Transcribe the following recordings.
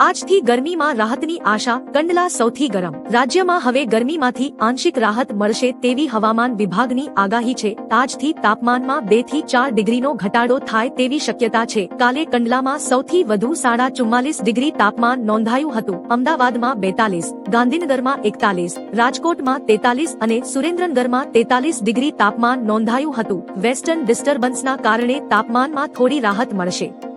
આજથી ગરમીમાં રાહતની આશા કંડલા સૌથી ગરમ. રાજ્યમાં હવે ગરમીમાંથી આંશિક રાહત મળશે તેવી હવામાન વિભાગની આગાહી છે. આજથી તાપમાનમાં બેથી ચાર ડિગ્રીનો ઘટાડો થાય તેવી શક્યતા છે. કાલે કંડલામાં સૌથી વધુ સાડા ચુમ્માલીસ ડિગ્રી તાપમાન નોંધાયું હતું. અમદાવાદમાં બેતાલીસ, ગાંધીનગરમાં એકતાલીસ, રાજકોટમાં તેતાલીસ અને સુરેન્દ્રનગરમાં તેતાલીસ ડિગ્રી તાપમાન નોંધાયું હતું. વેસ્ટર્ન ડિસ્ટર્બન્સના કારણે તાપમાનમાં થોડી રાહત મળશે.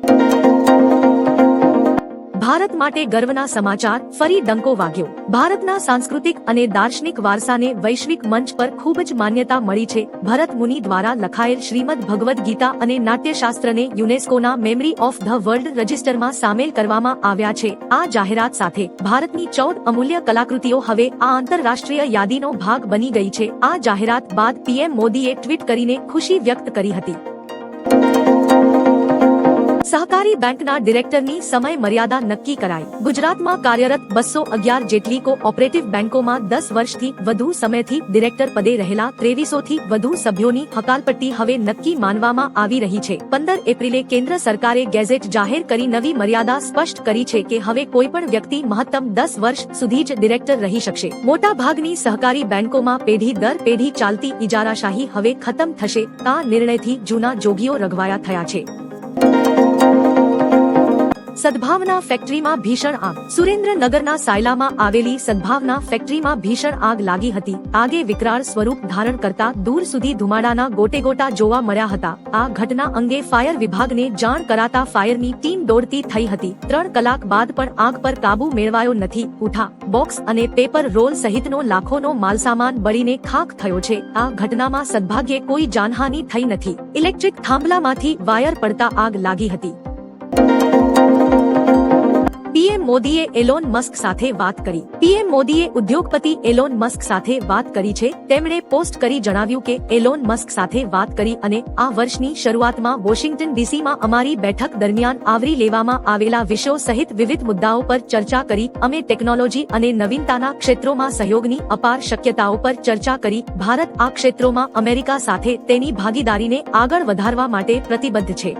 ભારત માટે ગર્વના સમાચાર ફરી ડંકો વાગ્યો. ભારતના સાંસ્કૃતિક અને દાર્શનિક વારસાને વૈશ્વિક મંચ પર ખૂબ જ માન્યતા મળી છે. ભરત મુનિ દ્વારા લખાયેલ શ્રીમદ ભગવદ્ ગીતા અને નાટ્યશાસ્ત્રને યુનેસ્કોના મેમરી ઓફ ધ વર્લ્ડ રજિસ્ટરમાં સામેલ કરવામાં આવ્યા છે. આ જાહેરાત સાથે ભારતની ચૌદ અમૂલ્ય કલાકૃતિઓ હવે આ આંતરરાષ્ટ્રીય યાદીનો ભાગ બની ગઈ છે. આ જાહેરાત બાદ પીએમ મોદીએ ટ્વીટ કરીને ખુશી વ્યક્ત કરી હતી. સહકારી બેંકના ડિરેક્ટરની સમય મર્યાદા નક્કી કરાઈ. ગુજરાતમાં કાર્યરત બસો અગિયાર જેટલી કો ઓપરેટિવ બેંકોમાં દસ વર્ષથી વધુ સમયથી ડિરેક્ટર પદે રહેલા ત્રેવીસો થી વધુ સભ્યોની હકાલપટ્ટી હવે નક્કી માનવામાં આવી રહી છે. પંદર એપ્રિલે કેન્દ્ર સરકારે ગેઝેટ જાહેર કરી નવી મર્યાદા સ્પષ્ટ કરી છે કે હવે કોઈ પણ વ્યક્તિ મહત્તમ દસ વર્ષ સુધી જ ડિરેક્ટર રહી શકશે. મોટા ભાગની સહકારી બેંકોમાં પેઢી દર પેઢી ચાલતી ઇજારાશાહી હવે ખતમ થશે. આ નિર્ણયથી જૂના જોગીઓ રઘવાયા થયા છે. Thank you. સદભાવના ફેક્ટરીમાં ભીષણ આગ. સુરેન્દ્રનગરના સાયલામાં આવેલી સદભાવના ફેક્ટરીમાં ભીષણ આગ લાગી હતી. આગે વિકરાળ સ્વરૂપ ધારણ કરતા દૂર સુધી ધુમાડાના ગોટેગોટા જોવા મળ્યા હતા. આ ઘટના અંગે ફાયર વિભાગને જાણ કરાતા ફાયરની ટીમ દોડતી થઈ હતી. ત્રણ કલાક બાદ પણ આગ પર કાબુ મેળવાયો નથી. ઉઠા, બોક્સ અને પેપર રોલ સહિતનો લાખોનો માલસામાન બળીને ખાખ થયો છે. આ ઘટનામાં સદભાગ્યે કોઈ જાનહાની થઈ નથી. ઇલેક્ટ્રિક થાંભલામાંથી વાયર પડતા આગ લાગી હતી. પીએમ મોદીએ એલોન મસ્ક સાથે વાત કરી. પીએમ મોદીએ ઉદ્યોગપતિ એલોન મસ્ક સાથે વાત કરી છે. તેમણે પોસ્ટ કરી જણાવ્યું કે એલોન મસ્ક સાથે વાત કરી અને આ વર્ષની શરૂઆતમાં વોશિંગ્ટન ડીસીમાં અમારી બેઠક દરમિયાન આવરી લેવામાં આવેલા વિષયો સહિત વિવિધ મુદ્દાઓ પર ચર્ચા કરી અમે ટેકનોલોજી અને નવીનતાના ક્ષેત્રોમાં સહયોગની અપાર શક્યતાઓ પર ચર્ચા કરી. ભારત આ ક્ષેત્રોમાં અમેરિકા સાથે તેની ભાગીદારીને આગળ વધારવા માટે પ્રતિબદ્ધ છે.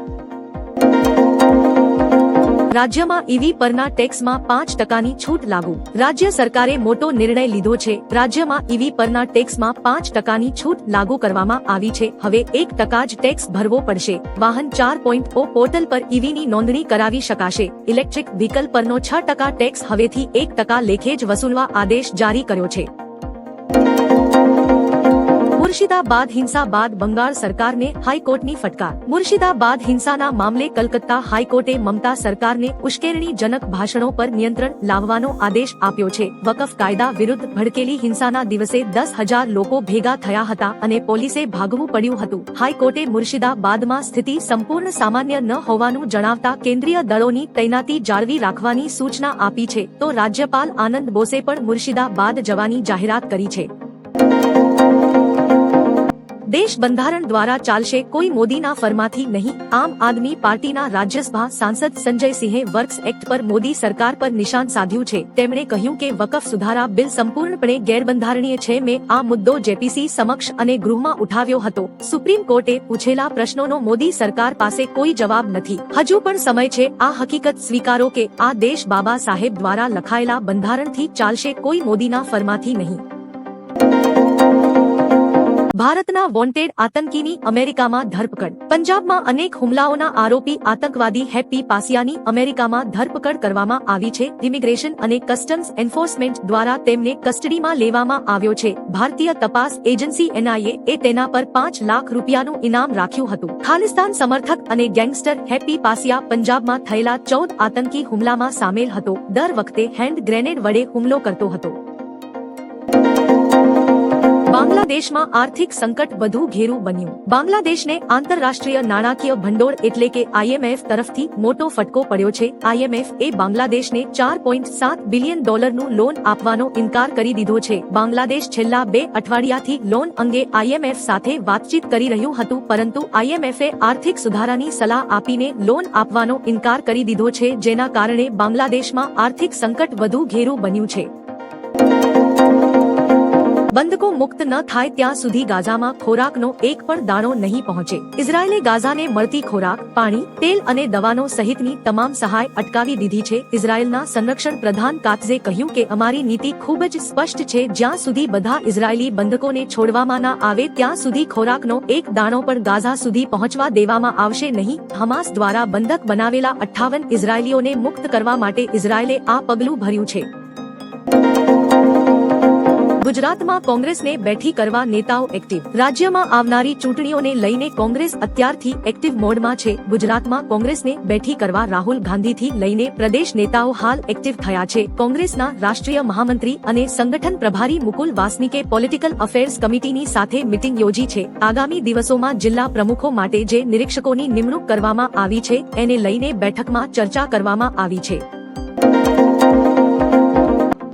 રાજ્યમાં ઈવી પરના ટેક્સમાં પાંચ ટકાની છૂટ લાગુ. રાજ્ય સરકારે મોટો નિર્ણય લીધો છે. રાજ્યમાં ઈવી પરના ટેક્સમાં પાંચ ટકાની છૂટ લાગુ કરવામાં આવી છે. હવે એક ટકા જ ટેક્સ ભરવો પડશે. વાહન ચાર પોઈન્ટ ઓ પોર્ટલ પર ઈવીની નોંધણી કરાવી શકાશે. ઇલેક્ટ્રિક વ્હીકલ પરનો છ ટકા ટેક્સ હવેથી એક ટકા લેખે જ વસૂલવા આદેશ જારી કર્યો છે. મુર્શિદાબાદ હિંસા બાદ બંગાળ સરકારને હાઈકોર્ટની ફટકાર. મુર્શિદાબાદ હિંસાના મામલે કલકત્તા હાઈકોર્ટે મમતા સરકારને ઉશ્કેરણીજનક ભાષણો પર નિયંત્રણ લાવવાનો આદેશ આપ્યો છે. વકફ કાયદા વિરુદ્ધ ભડકેલી હિંસાના દિવસે દસ હજાર લોકો ભેગા થયા હતા અને પોલીસે ભાગવું પડ્યું હતું. હાઈકોર્ટે મુર્શિદાબાદમાં સ્થિતિ સંપૂર્ણ સામાન્ય ન હોવાનું જણાવતા કેન્દ્રીય દળોની તૈનાતી જાળવી રાખવાની સૂચના આપી છે. તો રાજ્યપાલ આનંદ બોસે પણ મુર્શિદાબાદ જવાની જાહેરાત કરી છે. દેશ બંધારણ દ્વારા ચાલશે કોઈ મોદીના ફરમાથી નહીં. આમ આદમી પાર્ટીના રાજ્યસભા સાંસદ સંજયસિંહે વર્ક્સ એક્ટ પર મોદી સરકાર પર નિશાન સાધ્યું છે. તેમણે કહ્યું કે વકફ સુધારા બિલ સંપૂર્ણપણે ગેરબંધારણીય છે. મેં આ મુદ્દો જેપીસી સમક્ષ અને ગૃહમાં ઉઠાવ્યો હતો. સુપ્રીમ કોર્ટે પૂછેલા પ્રશ્નોનો મોદી સરકાર પાસે કોઈ જવાબ નથી. હજુ પણ સમય છે. આ હકીકત સ્વીકારો કે આ દેશ બાબા સાહેબ દ્વારા લખાયેલા બંધારણથી ચાલશે કોઈ મોદીના ફરમાથી નહીં. ભારતના વોન્ટેડ આતંકીની અમેરિકામાં ધરપકડ. પંજાબમાં અનેક હુમલાઓના આરોપી આતંકવાદી હેપ્પી પાસિયાની અમેરિકામાં ધરપકડ કરવામાં આવી છે. ઇમિગ્રેશન અને કસ્ટમ્સ એન્ફોર્સમેન્ટ દ્વારા તેમને કસ્ટડીમાં લેવામાં આવ્યો છે. ભારતીય તપાસ એજન્સી એનઆઈએ એ તેના પર પાંચ લાખ રૂપિયાનું ઇનામ રાખ્યું હતું. ખાલિસ્તાન સમર્થક અને ગેંગસ્ટર હેપ્પી પાસિયા પંજાબમાં થયેલા ચૌદ આતંકી હુમલામાં સામેલ હતો. દર વખતે હેન્ડ ગ્રેનેડ વડે હુમલો કરતો હતો. બાંગ્લાદેશમાં આર્થિક સંકટ વધુ ઘેરું બન્યું. બાંગ્લાદેશને આંતરરાષ્ટ્રીય નાણાકીય ભંડોળ એટલે કે આઈએમએફ તરફથી મોટો ફટકો પડ્યો છે. આઈએમએફ એ બાંગ્લાદેશને ચાર પોઈન્ટ સાત બિલિયન ડોલરનું લોન આપવાનો ઇનકાર કરી દીધો છે. બાંગ્લાદેશ છેલ્લા બે અઠવાડિયાથી લોન અંગે આઈએમએફ સાથે વાતચીત કરી રહ્યું હતું, પરંતુ આઈએમએફે આર્થિક સુધારાની સલાહ આપીને લોન આપવાનો ઇનકાર કરી દીધો છે, જેના કારણે બાંગ્લાદેશમાં આર્થિક સંકટ વધુ ઘેરું બન્યું છે. બંધકો મુક્ત ન થાય ત્યાં સુધી ગાઝામાં ખોરાકનો એક પણ દાણો નહીં પહોંચે. ઇઝરાયેલે ગાઝાને મળતી ખોરાક, પાણી, તેલ અને દવાનો સહિતની તમામ સહાય અટકાવી દીધી છે. ઇઝરાયેલના સંરક્ષણ પ્રધાન કાત્ઝે કહ્યું કે અમારી નીતિ ખૂબ જ સ્પષ્ટ છે. જ્યાં સુધી બધા ઇઝરાયેલી બંધકોને છોડવામાં ના આવે, ત્યાં સુધી ખોરાકનો એક દાણો પણ ગાઝા સુધી પહોંચવા દેવામાં આવશે નહીં. હમાસ દ્વારા બંધક બનાવેલા અઠ્ઠાવન ઇઝરાયેલીઓને મુક્ત કરવા માટે ઇઝરાયેલે આ પગલું ભર્યું છે. ગુજરાતમાં કોંગ્રેસને બેઠી કરવા નેતાઓ એક્ટિવ. રાજ્યમાં આવનારી ચૂંટણીઓને લઈને કોંગ્રેસ અત્યારથી એક્ટિવ મોડમાં છે. ગુજરાતમાં કોંગ્રેસને બેઠી કરવા રાહુલ ગાંધીથી લઈને પ્રદેશ નેતાઓ હાલ એક્ટિવ થયા છે. કોંગ્રેસના રાષ્ટ્રીય મહામંત્રી અને સંગઠન પ્રભારી મુકુલ વાસનિકે પોલિટિકલ અફેર્સ કમિટીની સાથે મિટિંગ યોજી છે. આગામી દિવસોમાં જિલ્લા પ્રમુખો માટે જે નિરીક્ષકોની નિમણૂક કરવામાં આવી છે, એને લઈને બેઠકમાં ચર્ચા કરવામાં આવી છે.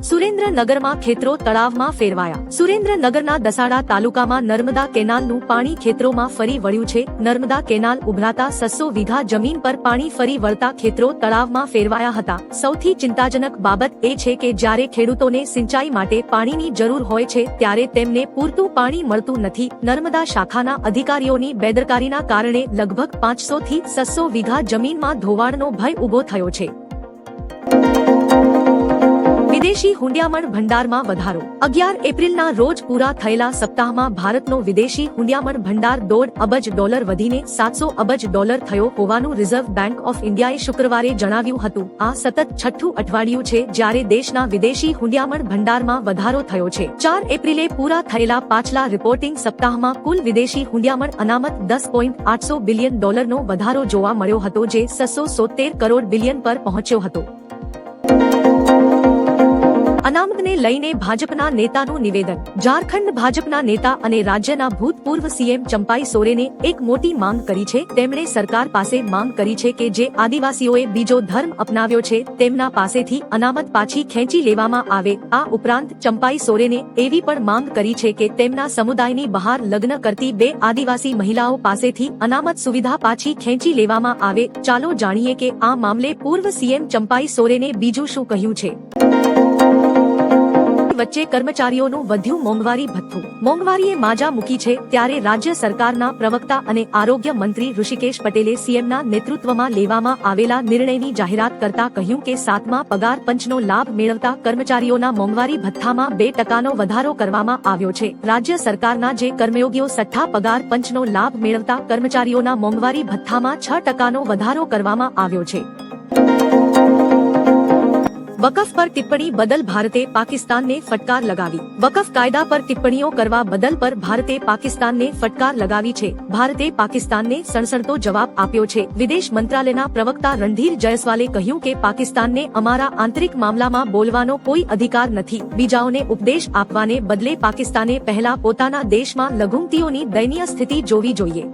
સુરેન્દ્રનગરમાં ખેતરો તળાવમાં ફેરવાયા. સુરેન્દ્રનગરના દસાડા તાલુકામાં નર્મદા કેનાલનું પાણી ખેતરોમાં ફરી વળ્યું છે. નર્મદા કેનાલ ઉભરાતા સસ્સો વીઘા જમીન પર પાણી ફરી વળતા ખેતરો તળાવમાં ફેરવાયા હતા. સૌથી ચિંતાજનક બાબત એ છે કે જ્યારે ખેડૂતોને સિંચાઈ માટે પાણીની જરૂર હોય છે, ત્યારે તેમને પૂરતું પાણી મળતું નથી. નર્મદા શાખાના અધિકારીઓની બેદરકારીના કારણે લગભગ પાંચસો થી સસ્સો વીઘા જમીનમાં ધોવાણનો ભય ઊભો થયો છે. વિદેશી હુંડિયામણ ભંડારમાં વધારો. અગિયાર એપ્રિલના રોજ પૂરા થયેલા સપ્તાહમાં ભારતનો વિદેશી હુંડિયામણ ભંડાર દોઢ અબજ ડોલર વધીને સાતસો અબજ ડોલર થયો હોવાનું રિઝર્વ બેંક ઓફ ઇન્ડિયાએ શુક્રવારે જણાવ્યું હતું. આ સતત છઠ્ઠું અઠવાડિયું છે જ્યારે દેશના વિદેશી હુંડિયામણ ભંડારમાં વધારો થયો છે. ચાર એપ્રિલે પૂરા થયેલા પાછલા રિપોર્ટિંગ સપ્તાહમાં કુલ વિદેશી હુંડિયામણ અનામત દસ પોઈન્ટ આઠસો બિલિયન ડોલરનો વધારો જોવા મળ્યો હતો, જે સસો સોતેર કરોડ બિલિયન પર પહોંચ્યો હતો. અનામતને લઈને ભાજપના નેતાનું નિવેદન. ઝારખંડ ભાજપના નેતા અને રાજ્યના ભૂતપૂર્વ સીએમ ચંપાઈ સોરેને એક મોટી માંગ કરી છે. તેમણે સરકાર પાસે માંગ કરી છે કે જે આદિવાસીઓએ બીજો ધર્મ અપનાવ્યો છે, તેમના પાસેથી અનામત પાછી ખેંચી લેવામાં આવે. આ ઉપરાંત ચંપાઈ સોરેને એવી પણ માંગ કરી છે કે તેમના સમુદાયની બહાર લગ્ન કરતી બે આદિવાસી મહિલાઓ પાસેથી અનામત સુવિધા પાછી ખેંચી લેવામાં આવે. ચાલો જાણીએ કે આ મામલે પૂર્વ સીએમ ચંપાઈ સોરેને બીજું શું કહ્યું છે. વચ્ચે કર્મચારીઓનું વધ્યું મોંઘવારી ભથ્થું. મોંઘવારીએ માજા મૂકી છે ત્યારે રાજ્ય સરકારના પ્રવક્તા અને આરોગ્ય મંત્રી ઋષિકેશ પટેલે સીએમના નેતૃત્વમાં લેવામાં આવેલા નિર્ણયની જાહેરાત કરતા કહ્યું કે સાતમા પગાર પંચનો લાભ મેળવતા કર્મચારીઓના મોંઘવારી ભથ્થામાં બે ટકાનો વધારો કરવામાં આવ્યો છે. રાજ્ય સરકારના જે કર્મયોગીઓ સઠ્ઠા પગાર પંચનો લાભ મેળવતા કર્મચારીઓના મોંઘવારી ભથ્થામાં છ ટકાનો વધારો કરવામાં આવ્યો છે. વકફ પર ટિપ્પણી બદલ ભારતે પાકિસ્તાનને ફટકાર લગાવી. વકફ કાયદા પર ટિપ્પણીઓ કરવા બદલ પર ભારતે પાકિસ્તાનને ફટકાર લગાવી છે. ભારતે પાકિસ્તાનને સણસણતો જવાબ આપ્યો છે. વિદેશ મંત્રાલયના પ્રવક્તા રણધીર જયસ્વાલે કહ્યું કે પાકિસ્તાનને અમારા આંતરિક મામલામાં બોલવાનો કોઈ અધિકાર નથી. બીજાઓને ઉપદેશ આપવાને બદલે પાકિસ્તાને પહેલા પોતાના દેશમાં લઘુમતીઓની દયનીય સ્થિતિ જોવી જોઈએ.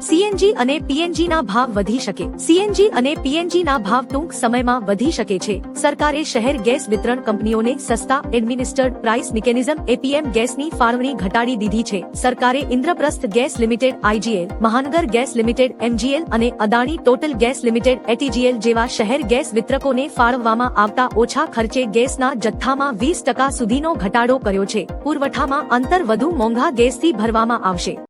સીએનજી અને પીએનજી ના ભાવ વધી શકે. સીએનજી અને પીએનજી ના ભાવ ટૂંક સમયમાં વધી શકે છે. સરકારે શહેર ગેસ વિતરણ કંપનીઓને સસ્તા એડમિનિસ્ટર્ડ પ્રાઇસ મિકેનિઝમ એપીએમ ગેસની ફાળવણી ઘટાડી દીધી છે. સરકારે ઇન્દ્રપ્રસ્થ ગેસ લિમિટેડ આઈજીએલ મહાનગર ગેસ લિમિટેડ એમજીએલ અને Adani Total gas limited ATGL જેવા શહેર ગેસ વિતરકોને ફાળવવામાં આવતા ઓછા ખર્ચે ગેસના જથ્થામાં વીસ ટકા સુધીનો ઘટાડો કર્યો છે. પુરવઠામાં અંતર વધુ મોંઘા ગેસથી ભરવામાં આવશે.